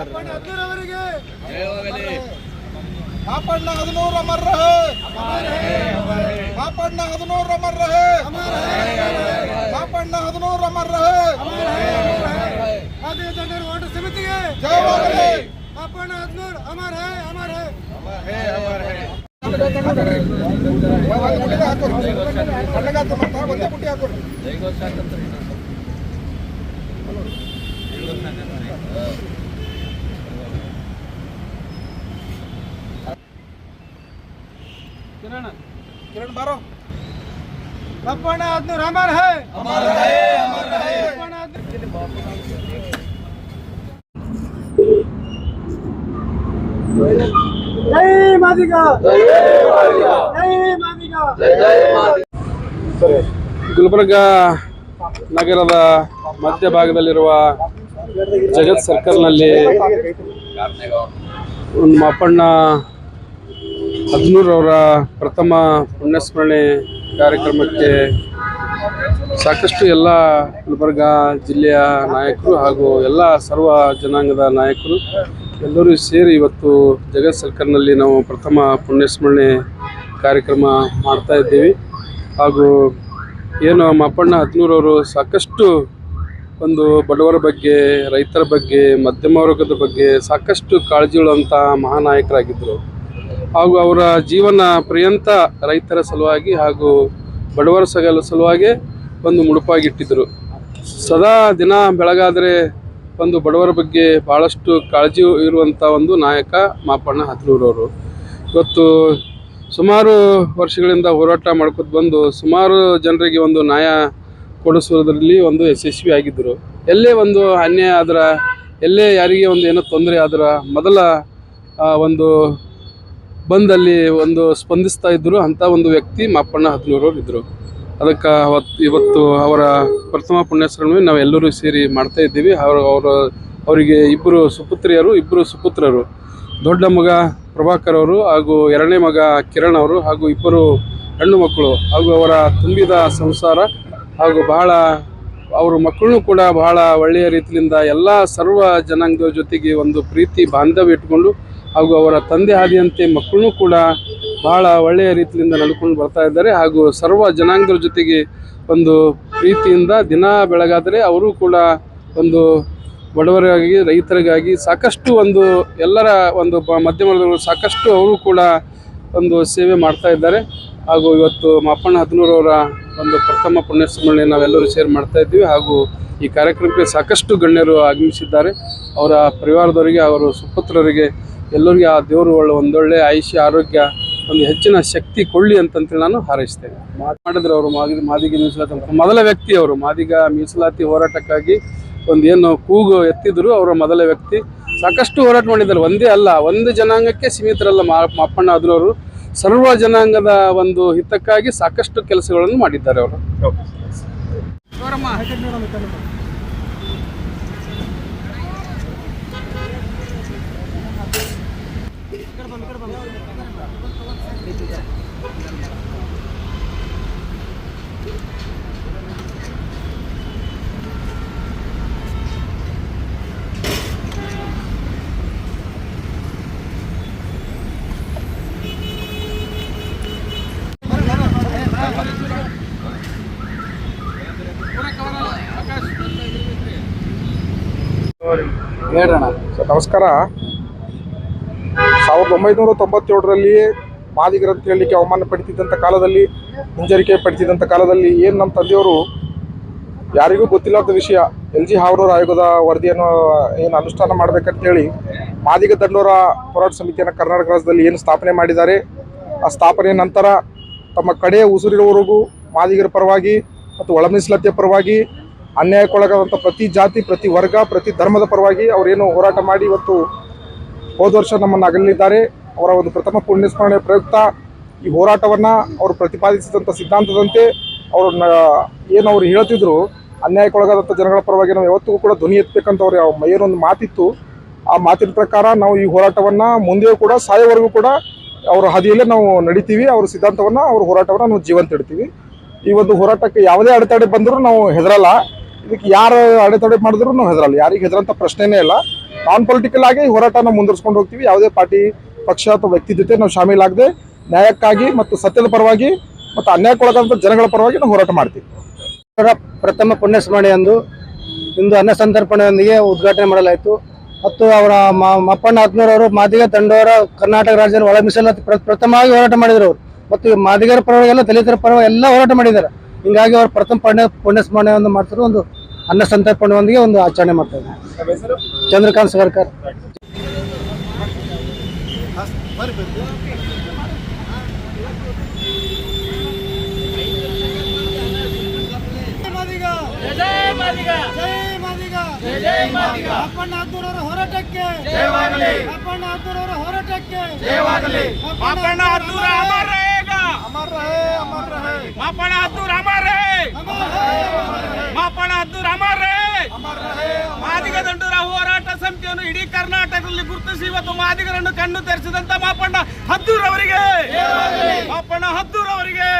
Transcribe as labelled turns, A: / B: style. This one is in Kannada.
A: ಅವರಿಗೆ
B: ಮಾಪಣ್ಣ ಹದಿನೂರು ಅಮರ್ ರಹೆ ಮಾಪಣ್ಣ ಹದಿನೂರು ಅಮರ್ ರಹೆ ಮಾಪಣ್ಣ ಹದಿನೂರು ಅಮರ್. ರಹೆ
A: ಆದಿಯ ದಂಡರ ಹೋರಾಟ ಸಮಿತಿಗೆ.
B: ಜಯವಾಗಲಿ.
A: ಪಾಪಣ್ಣ ಹದಿನೂರು. ಅಮರ್ ಹೇ ಅಮರ್ ಹೇ
B: ಮುಟ್ಟಿಗೆ ಹಾಕೋರಿ ಕಣ್ಣಗಾತು ಮತ್ತ ಒಂದೇ ಪುಟ್ಟಿ ಹಾಕೋರಿ ಕಿರಣ್ ಬಾರೋ.
A: ಅಪ್ಪಣ್ಣ ಹದಿನೂರು ಅಮರ್ ಹೇ. ಪಾಪಣ್ಣ ಅಪ್ಪಣ್ಣ ಜೈ ಮಾದಿಗ. ಜೈ ಮಾದಿಗ.
C: ಗುಲ್ಬರ್ಗ ನಗರದ ಮಧ್ಯಭಾಗದಲ್ಲಿರುವ ಜಗತ್ ಸರ್ಕಲ್ನಲ್ಲಿ ಒಂದು ಮಾಪಣ್ಣ ಹದಿನೂರವರ ಪ್ರಥಮ ಪುಣ್ಯಸ್ಮರಣೆ ಕಾರ್ಯಕ್ರಮಕ್ಕೆ ಸಾಕಷ್ಟು ಎಲ್ಲ ಗುಲ್ಬರ್ಗ ಜಿಲ್ಲೆಯ ನಾಯಕರು ಹಾಗೂ ಎಲ್ಲ ಸರ್ವ ಜನಾಂಗದ ನಾಯಕರು ಎಲ್ಲರೂ ಸೇರಿ ಇವತ್ತು ಜಗತ್ ಸರ್ಕಲ್ನಲ್ಲಿ ನಾವು ಪ್ರಥಮ ಪುಣ್ಯಸ್ಮರಣೆ ಕಾರ್ಯಕ್ರಮ ಮಾಡ್ತಾ ಇದ್ದೀವಿ. ಹಾಗೂ ಏನು ಮಪ್ಪಣ್ಣ ಹದಿನೂರವರು ಸಾಕಷ್ಟು ಒಂದು ಬಡವರ ಬಗ್ಗೆ, ರೈತರ ಬಗ್ಗೆ, ಮಧ್ಯಮ ವರ್ಗದ ಬಗ್ಗೆ ಸಾಕಷ್ಟು ಕಾಳಜಿಯುಳ್ಳಂಥ ಮಹಾನಾಯಕರಾಗಿದ್ದರು. ಹಾಗೂ ಅವರ ಜೀವನ ಪರ್ಯಂತ ರೈತರ ಸಲುವಾಗಿ ಹಾಗೂ ಬಡವರ ಸಗಲ ಸಲುವಾಗಿ ಒಂದು ಮುಡುಪಾಗಿಟ್ಟಿದ್ದರು. ಸದಾ ದಿನ ಬೆಳಗಾದರೆ ಒಂದು ಬಡವರ ಬಗ್ಗೆ ಭಾಳಷ್ಟು ಕಾಳಜಿ ಇರುವಂಥ ಒಂದು ನಾಯಕ ಮಾಪಣ್ಣ ಹತ್ರೂರವರು ಇವತ್ತು ಸುಮಾರು ವರ್ಷಗಳಿಂದ ಹೋರಾಟ ಮಾಡ್ಕೊತ ಬಂದು ಸುಮಾರು ಜನರಿಗೆ ಒಂದು ನ್ಯಾಯ ಕೊಡಿಸೋದ್ರಲ್ಲಿ ಒಂದು ಯಶಸ್ವಿ ಆಗಿದ್ದರು. ಎಲ್ಲೇ ಒಂದು ಅನ್ಯಾಯ ಆದ್ರೆ, ಎಲ್ಲೇ ಯಾರಿಗೆ ಒಂದು ಏನೋ ತೊಂದರೆ ಆದ್ರೆ, ಮೊದಲ ಒಂದು ಬಂದಲ್ಲಿ ಒಂದು ಸ್ಪಂದಿಸ್ತಾ ಇದ್ದರು ಅಂತ ಒಂದು ವ್ಯಕ್ತಿ ಮಾಪಣ್ಣ ಹದಿನೂರವ್ರು ಇದ್ದರು ಅದಕ್ಕೆ ಅವತ್ತು ಇವತ್ತು ಅವರ ಪ್ರಥಮ ಪುಣ್ಯಸ್ಮರಣೆ ನಾವು ಎಲ್ಲರೂ ಸೇರಿ ಮಾಡ್ತಾ ಇದ್ದೀವಿ. ಅವರು ಅವರು ಅವರಿಗೆ ಇಬ್ಬರು ಸುಪುತ್ರಿಯರು ಇಬ್ಬರು ಸುಪುತ್ರರು. ದೊಡ್ಡ ಮಗ ಪ್ರಭಾಕರ್ ಅವರು ಹಾಗೂ ಎರಡನೇ ಮಗ ಕಿರಣ್ ಅವರು ಹಾಗೂ ಇಬ್ಬರು ಹೆಣ್ಣು ಮಕ್ಕಳು ಹಾಗೂ ಅವರ ತುಂಬಿದ ಸಂಸಾರ ಹಾಗೂ ಬಹಳ ಅವ್ರ ಮಕ್ಕಳನ್ನು ಕೂಡ ಬಹಳ ಒಳ್ಳೆಯ ರೀತಿಯಿಂದ ಎಲ್ಲ ಸರ್ವ ಜನಾಂಗದ ಜೊತೆಗೆ ಒಂದು ಪ್ರೀತಿ, ಬಾಂಧವ್ಯ ಇಟ್ಕೊಂಡು ಹಾಗೂ ಅವರ ತಂದೆ ಆದಿಯಂತೆ ಮಕ್ಕಳನ್ನು ಕೂಡ ಬಹಳ ಒಳ್ಳೆಯ ರೀತಿಯಿಂದ ನಡ್ಕೊಂಡು ಬರ್ತಾ ಇದ್ದಾರೆ ಹಾಗೂ ಸರ್ವ ಜನಾಂಗದ ಜೊತೆಗೆ ಒಂದು ಪ್ರೀತಿಯಿಂದ ದಿನ ಬೆಳಗಾದರೆ ಅವರು ಕೂಡ ಒಂದು ಬಡವರಿಗಾಗಿ, ರೈತರಿಗಾಗಿ ಸಾಕಷ್ಟು ಒಂದು ಎಲ್ಲರ ಒಂದು ಮಧ್ಯಮ ಸಾಕಷ್ಟು ಅವರು ಕೂಡ ಒಂದು ಸೇವೆ ಮಾಡ್ತಾ ಇದ್ದಾರೆ. ಹಾಗೂ ಇವತ್ತು ಮಾಪಣ್ಣ ಹದಿನೂರವರ ಒಂದು ಪ್ರಥಮ ಪುಣ್ಯಸ್ಮರಣೆ ನಾವೆಲ್ಲರೂ ಸೇರ್ ಮಾಡ್ತಾ ಇದ್ದೀವಿ. ಹಾಗೂ ಈ ಕಾರ್ಯಕ್ರಮಕ್ಕೆ ಸಾಕಷ್ಟು ಗಣ್ಯರು ಆಗಮಿಸಿದ್ದಾರೆ. ಅವರ ಪರಿವಾರದವರಿಗೆ, ಅವರ ಸುಪುತ್ರರಿಗೆ ಎಲ್ಲರಿಗೆ ಆ ದೇವರು ಒಳ್ಳೆ, ಒಂದೊಳ್ಳೆ ಆಯುಷ್ಯ, ಆರೋಗ್ಯ, ಒಂದು ಹೆಚ್ಚಿನ ಶಕ್ತಿ ಕೊಳ್ಳಿ ಅಂತಂತೇಳಿ ನಾನು ಹಾರೈಸ್ತೇನೆ. ಮಾಡಿದ್ರು ಅವರು ಮಾದಿ ಮಾದಿಗ ಮೀಸಲಾತಿ. ಮೊದಲ ವ್ಯಕ್ತಿ ಅವರು, ಮಾದಿಗ ಮೀಸಲಾತಿ ಹೋರಾಟಕ್ಕಾಗಿ ಒಂದು ಏನು ಕೂಗು ಎತ್ತಿದ್ರು ಅವರ ಮೊದಲ ವ್ಯಕ್ತಿ. ಸಾಕಷ್ಟು ಹೋರಾಟ ಮಾಡಿದ್ದಾರೆ. ಒಂದೇ ಅಲ್ಲ, ಒಂದು ಜನಾಂಗಕ್ಕೆ ಸೀಮಿತರಲ್ಲ ಮಾಪಣ್ಣ ಆದ್ರವರು ಸರ್ವ ಜನಾಂಗದ ಒಂದು ಹಿತಕ್ಕಾಗಿ ಸಾಕಷ್ಟು ಕೆಲಸಗಳನ್ನು ಮಾಡಿದ್ದಾರೆ ಅವರು.
B: ಸರ್, ನಮಸ್ಕಾರ. ಸಾವಿರದ ಒಂಬೈನೂರ ತೊಂಬತ್ತೇಳರಲ್ಲಿ ಮಾದಿಗರು ಅಂತ ಹೇಳಲಿಕ್ಕೆ ಅವಮಾನ ಪಡಿತಿದ್ದಂಥ ಕಾಲದಲ್ಲಿ, ಹಿಂಜರಿಕೆ ಪಡಿತಿದ್ದಂಥ ಕಾಲದಲ್ಲಿ ಏನು ನಮ್ಮ ತಂದೆಯವರು, ಯಾರಿಗೂ ಗೊತ್ತಿಲ್ಲದ ವಿಷಯ, ಎಲ್ ಜಿ ಹಾವ್ರವ್ರ ಆಯೋಗದ ವರದಿಯನ್ನು ಏನು ಅನುಷ್ಠಾನ ಮಾಡಬೇಕಂತೇಳಿ ಮಾದಿಗ ದಂಡೋರ ಹೋರಾಟ ಸಮಿತಿಯನ್ನು ಕರ್ನಾಟಕ ರಾಜ್ಯದಲ್ಲಿ ಏನು ಸ್ಥಾಪನೆ ಮಾಡಿದ್ದಾರೆ, ಆ ಸ್ಥಾಪನೆ ನಂತರ ತಮ್ಮ ಕಡೆಯ ಉಸಿರಿರುವವರೆಗೂ ಮಾದಿಗರ ಪರವಾಗಿ ಮತ್ತು ಒಳ ಮೀಸಲಾತಿಯ ಪರವಾಗಿ ಅನ್ಯಾಯಕ್ಕೊಳಗಾದಂಥ ಪ್ರತಿ ಜಾತಿ, ಪ್ರತಿ ವರ್ಗ, ಪ್ರತಿ ಧರ್ಮದ ಪರವಾಗಿ ಅವರೇನು ಹೋರಾಟ ಮಾಡಿ ಇವತ್ತು ಹೋದ ವರ್ಷ ನಮ್ಮನ್ನು ಅಗಲಿದ್ದಾರೆ. ಅವರ ಒಂದು ಪ್ರಥಮ ಪುಣ್ಯಸ್ಮರಣೆ ಪ್ರಯುಕ್ತ ಈ ಹೋರಾಟವನ್ನು ಅವರು ಪ್ರತಿಪಾದಿಸಿದಂಥ ಸಿದ್ಧಾಂತದಂತೆ ಅವರು ಏನು ಅವರು ಹೇಳ್ತಿದ್ರು ಅನ್ಯಾಯಕ್ಕೊಳಗಾದಂಥ ಜನಗಳ ಪರವಾಗಿ ನಾವು ಯಾವತ್ತಿಗೂ ಕೂಡ ಧ್ವನಿ ಎತ್ತಬೇಕಂತ ಅವ್ರ ಏನೊಂದು ಮಾತಿತ್ತು. ಆ ಮಾತಿನ ಪ್ರಕಾರ ನಾವು ಈ ಹೋರಾಟವನ್ನು ಮುಂದೆಯೂ ಕೂಡ ಸಾಯೋವರೆಗೂ ಕೂಡ ಅವರ ಹಾದಿಯಲ್ಲೇ ನಾವು ನಡಿತೀವಿ. ಅವ್ರ ಸಿದ್ಧಾಂತವನ್ನು, ಅವ್ರ ಹೋರಾಟವನ್ನು ನಾವು ಜೀವಂತ ಇಡ್ತೀವಿ. ಈ ಒಂದು ಹೋರಾಟಕ್ಕೆ ಯಾವುದೇ ಅಡೆತಡೆ ಬಂದರೂ ನಾವು ಹೆದರಲ್ಲ. ಇದಕ್ಕೆ ಯಾರು ಅಡೆತಡೆ ಮಾಡಿದ್ರು ನಾವು ಹೆದರಲ್ಲ. ಯಾರಿಗೆ ಹೆದರಂತ ಪ್ರಶ್ನೆನೇ ಇಲ್ಲ. ನಾನ್ ಪೊಲಿಟಿಕಲ್ ಆಗಿ ಹೋರಾಟನ ಮುಂದುವರ್ಸ್ಕೊಂಡು ಹೋಗ್ತೀವಿ. ಯಾವುದೇ ಪಾರ್ಟಿ, ಪಕ್ಷ ಅಥವಾ ವ್ಯಕ್ತಿ ಜೊತೆ ನಾವು ಶಾಮೀಲಾಗದೆ ನ್ಯಾಯಕ್ಕಾಗಿ ಮತ್ತು ಸತ್ಯದ ಪರವಾಗಿ ಮತ್ತು ಅನ್ಯಾಯಕ್ಕೊಳಗಾದಂಥ ಜನಗಳ ಪರವಾಗಿ ನಾವು ಹೋರಾಟ ಮಾಡ್ತೀವಿ.
D: ಪ್ರಥಮ ಪುಣ್ಯಸ್ಮರಣೆ ಎಂದು ಇಂದು ಅನ್ನ ಸಂತರ್ಪಣೆಯೊಂದಿಗೆ ಉದ್ಘಾಟನೆ ಮಾಡಲಾಯಿತು. ಮತ್ತು ಅವರ ಮಪ್ಪಣ್ಣ ಹತ್ನೂರವರು ಮಾದಿಗ ತಂಡವರ ಕರ್ನಾಟಕ ರಾಜ್ಯದ ಒಳ ಪ್ರಥಮವಾಗಿ ಹೋರಾಟ ಮಾಡಿದರು ಅವರು. ಮತ್ತು ಮಾದಿಗರ ಪರವಾಗಿ ಎಲ್ಲ ದಲಿತರ ಪರವಾಗಿ ಎಲ್ಲ ಹೋರಾಟ ಮಾಡಿದ್ದಾರೆ. ಹಿಂಗಾಗಿ ಅವ್ರು ಪ್ರಥಮ ಪುಣ್ಯ ಪುಣ್ಯಸ್ಮರಣೆಯನ್ನು ಮಾಡ್ತಾರೆ ಒಂದು ಅನ್ನ ಸಂತರ್ಪಣೆಯೊಂದಿಗೆ ಒಂದು ಆಚರಣೆ ಮಾಡ್ತಾರೆ. ಇದ್ದಾರೆ ಚಂದ್ರಕಾಂತ್ ಸರ್ಕಾರ್.
A: ಮಾದಿಗ ಜೈ ಮಾದಿಗ. ಜೈ ಮಾದಿಗ. ಜೈ ಮಾದಿಗ. ಅಪ್ಪಣ್ಣ ಹತ್ತೂರವರ ಹೋರಾಟಕ್ಕೆ. ಅಪ್ಪಣ್ಣ ಹೋರಾಟಕ್ಕೆ
E: अमर रहे
A: अमर रहे मां
E: पण अब्दुल अमर रहे ಮಾದಿಗ ಹೋರಾಟ ಸಮಿತಿಯನ್ನು ಇಡೀ ಕರ್ನಾಟಕದಲ್ಲಿ ಗುರುತಿಸಿ ಮಾದಿಗರನ್ನು ಕಣ್ಣು ತೆರೆಸಿದಂತ ಮಾಪಣ್ಣ ಹದ್ದೂರವರಿಗೆ ಮಾಪಣ್ಣ ಹದ್ದೂರವರಿಗೆ